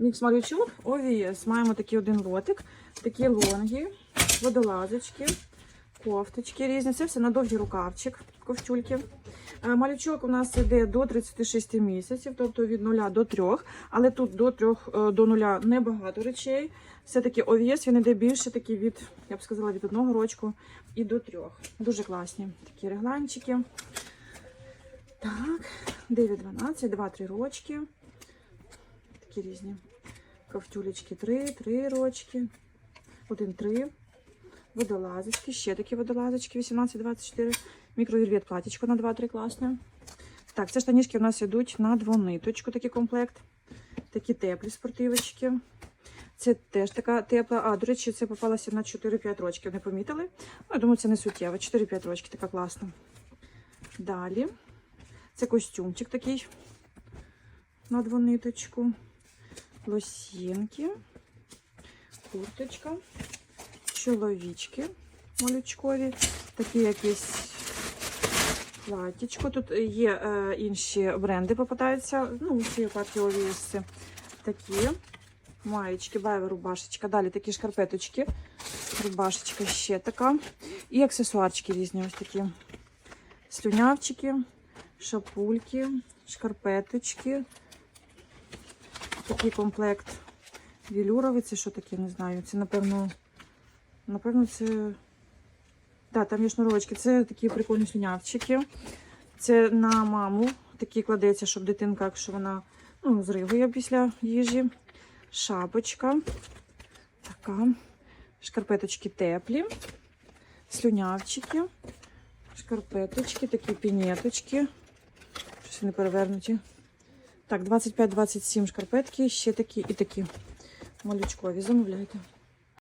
Мікс малючок, ОВС. Маємо такий один лотик, такі лонги, водолазочки, кофточки різні. Це все на довгий рукавчик, ковчульки. Е, Малючок у нас йде до 36 місяців, тобто від 0 до 3, але тут до 3 е, до 0 небагато речей. Все-таки ОВС він йде більше такі від, я б сказала, від одного рочку і до трьох. Дуже класні такі регланчики. Так, 9-12, 2-3 рочки. Такі різні. Ковтюлечки 3, 3 рочки. 1-3. Водолазочки, ще такі водолазочки 18-24. Мікровільвет платічко на 2-3 класне. Так, це штанішки у нас йдуть на двониточку, такий комплект. Такі теплі спортивочки. Це теж така тепла. А, до речі, це попалося на 4-5 рочків. Не помітили? Ну, я думаю, це не суттєво. 4-5 рочки, така класна. Далі. Це костюмчик такий на двониточку. Лосінки, курточка, чоловічки малючкові, такі якісь платічко. Тут є е, інші бренди попадаються. Ну, у цій партії овісці. Такі маєчки, байва рубашечка. Далі такі шкарпеточки. Рубашечка ще така. І аксесуарчики різні ось такі. Слюнявчики, шапульки, шкарпеточки. Такий комплект вілюровий. Це що таке, не знаю. Це, напевно, напевно, це. Так, там є шнурочки. Це такі прикольні слюнявчики. Це на маму. Такі кладеться, щоб дитинка, якщо вона ну, зригує після їжі. Шапочка. Така. Шкарпеточки теплі. Слюнявчики. Шкарпеточки, такі пінеточки. Щось вони перевернуті. Так, 25-27 шкарпетки, ще такі і такі малючкові. Замовляйте.